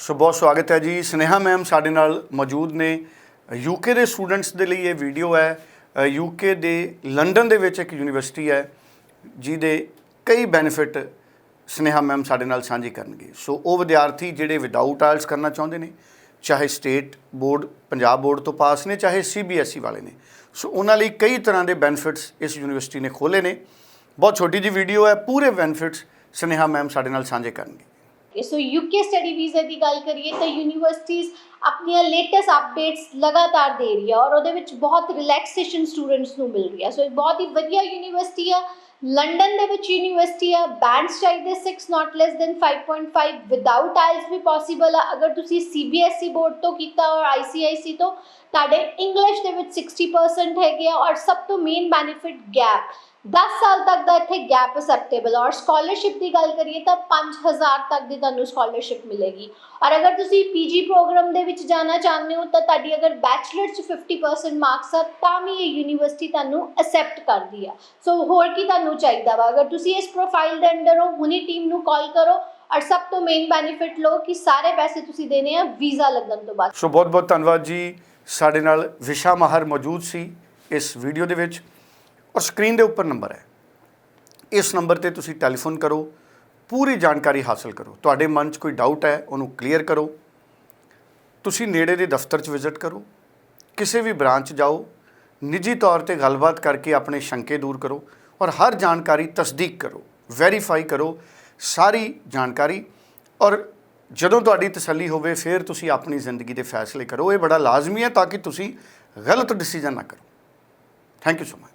ਸੋ ਬਹੁਤ ਸਵਾਗਤ ਹੈ ਜੀ। ਸਨੇਹਾ ਮੈਮ ਸਾਡੇ ਨਾਲ ਮੌਜੂਦ ਨੇ। ਯੂਕੇ ਦੇ ਸਟੂਡੈਂਟਸ ਦੇ ਲਈ ਇਹ ਵੀਡੀਓ ਹੈ। ਯੂਕੇ ਦੇ ਲੰਡਨ ਦੇ ਵਿੱਚ ਇੱਕ ਯੂਨੀਵਰਸਿਟੀ ਹੈ, ਜਿਹਦੇ ਕਈ ਬੈਨੀਫਿਟ ਸਨੇਹਾ ਮੈਮ ਸਾਡੇ ਨਾਲ ਸਾਂਝੇ ਕਰਨਗੇ। ਸੋ ਉਹ ਵਿਦਿਆਰਥੀ ਜਿਹੜੇ ਵਿਦਆਊਟ ਆਇਲਸ ਕਰਨਾ ਚਾਹੁੰਦੇ ਨੇ, ਚਾਹੇ ਸਟੇਟ ਬੋਰਡ ਪੰਜਾਬ ਬੋਰਡ ਤੋਂ ਪਾਸ ਨੇ, ਚਾਹੇ ਸੀਬੀਐਸਈ ਵਾਲੇ ਨੇ। ਸੋ ਉਹਨਾਂ ਲਈ ਕਈ ਤਰ੍ਹਾਂ ਦੇ ਬੈਨੀਫਿਟਸ ਇਸ ਯੂਨੀਵਰਸਿਟੀ ਨੇ ਖੋਲੇ ਨੇ। ਬਹੁਤ ਛੋਟੀ ਜੀ ਵੀਡੀਓ ਹੈ, ਪੂਰੇ ਬੈਨੀਫਿਟਸ ਸਨੇਹਾ ਮੈਮ ਸਾਡੇ ਨਾਲ ਸਾਂਝੇ ਕਰਨਗੇ। ਸੋ ਯੂਕੇ ਸਟੱਡੀ ਵੀਜ਼ੇ ਦੀ ਗੱਲ ਕਰੀਏ ਤਾਂ ਯੂਨੀਵਰਸਿਟੀਜ਼ ਆਪਣੀਆਂ ਲੇਟੈਸਟ ਅਪਡੇਟਸ ਲਗਾਤਾਰ ਦੇ ਰਹੀ ਹੈ ਔਰ ਉਹਦੇ ਵਿੱਚ ਬਹੁਤ ਰਿਲੈਕਸੇਸ਼ਨ ਸਟੂਡੈਂਟਸ ਨੂੰ ਮਿਲ ਰਹੀ ਆ। ਸੋ ਇਹ ਬਹੁਤ ਹੀ ਵਧੀਆ ਯੂਨੀਵਰਸਿਟੀ ਆ। ਲੰਡਨ ਦੇ ਵਿੱਚ ਯੂਨੀਵਰਸਿਟੀ ਆ। ਬੈਂਡਸ ਚਾਹੀਦੇ 6 not less than 5.5 without IELTS we possible ਆ। ਅਗਰ ਤੁਸੀਂ ਸੀਬੀਐਸਈ ਬੋਰਡ ਤੋਂ ਕੀਤਾ ਔਰ ਆਈਸੀਆਈਸੀ ਤੋਂ, ਤੁਹਾਡੇ ਇੰਗਲਿਸ਼ ਦੇ ਵਿੱਚ 60% ਹੈਗੇ ਆ ਔਰ ਸਭ ਤੋਂ ਮੇਨ ਬੈਨੀਫਿਟ ਗੈਪ 10 ਸਾਲ ਤੱਕ ਦਾ ਇੱਥੇ ਗੈਪ ਅਸੈਪਟੇਬਲ ਔਰ ਸਕਾਲਰਸ਼ਿਪ ਦੀ ਗੱਲ ਕਰੀਏ ਤਾਂ 5000 ਤੱਕ ਦੀ ਤੁਹਾਨੂੰ ਸਕਾਲਰਸ਼ਿਪ ਮਿਲੇਗੀ। ਔਰ ਅਗਰ ਤੁਸੀਂ ਪੀਜੀ ਪ੍ਰੋਗਰਾਮ ਦੇ ਵਿੱਚ ਜਾਣਾ ਚਾਹੁੰਦੇ ਹੋ ਤਾਂ ਤੁਹਾਡੀ ਅਗਰ ਬੈਚਲਰ 'ਚ 50% ਮਾਰਕਸ ਆ, ਤਾਂ ਵੀ ਇਹ ਯੂਨੀਵਰਸਿਟੀ ਤੁਹਾਨੂੰ ਅਸੈਪਟ ਕਰਦੀ ਆ। ਸੋ ਹੋਰ ਕੀ ਤੁਹਾਨੂੰ ਚਾਹੀਦਾ ਵਾ? ਅਗਰ ਤੁਸੀਂ ਇਸ ਪ੍ਰੋਫਾਈਲ ਦੇ ਅੰਡਰ ਹੋ, ਹੁਣੀ ਟੀਮ ਨੂੰ ਕਾਲ ਕਰੋ ਔਰ ਸਭ ਤੋਂ ਮੇਨ ਬੈਨੀਫਿਟ ਲਓ ਕਿ ਸਾਰੇ ਪੈਸੇ ਤੁਸੀਂ ਦੇਣੇ ਆ ਵੀਜ਼ਾ ਲੱਗਣ ਤੋਂ ਬਾਅਦ। ਸੋ ਬਹੁਤ ਬਹੁਤ ਧੰਨਵਾਦ ਜੀ। ਸਾਡੇ ਨਾਲ ਵਿਸ਼ਾ ਮਾਹਰ ਮੌਜੂਦ ਸੀ ਇਸ ਵੀਡੀਓ ਦੇ ਵਿੱਚ। ਔਰ ਸਕਰੀਨ ਦੇ ਉੱਪਰ ਨੰਬਰ ਹੈ। ਇਸ ਨੰਬਰ ਤੇ ਤੁਸੀਂ ਟੈਲੀਫੋਨ ਕਰੋ, ਪੂਰੀ ਜਾਣਕਾਰੀ ਹਾਸਲ ਕਰੋ। ਤੁਹਾਡੇ ਮਨ 'ਚ ਕੋਈ ਡਾਊਟ ਹੈ, ਉਹਨੂੰ ਕਲੀਅਰ ਕਰੋ। ਤੁਸੀਂ ਨੇੜੇ ਦੇ ਦਫ਼ਤਰ 'ਚ ਵਿਜ਼ਿਟ ਕਰੋ। ਕਿਸੇ ਵੀ ਬ੍ਰਾਂਚ ਜਾਓ। ਨਿੱਜੀ ਤੌਰ ਤੇ ਗੱਲਬਾਤ ਕਰਕੇ ਆਪਣੇ ਸ਼ੰਕੇ ਦੂਰ ਕਰੋ ਔਰ ਹਰ ਜਾਣਕਾਰੀ ਤਸਦੀਕ ਕਰੋ। ਵੈਰੀਫਾਈ ਕਰੋ ਸਾਰੀ ਜਾਣਕਾਰੀ ਔਰ ਜਦੋਂ ਤੁਹਾਡੀ ਤਸੱਲੀ ਹੋਵੇ, ਫਿਰ ਤੁਸੀਂ ਆਪਣੀ ਜ਼ਿੰਦਗੀ ਦੇ ਫੈਸਲੇ ਕਰੋ। ਇਹ ਬੜਾ ਲਾਜ਼ਮੀ ਹੈ ਤਾਂ ਕਿ ਤੁਸੀਂ ਗਲਤ ਡਿਸੀਜਨ ਨਾ ਕਰੋ। Thank you so much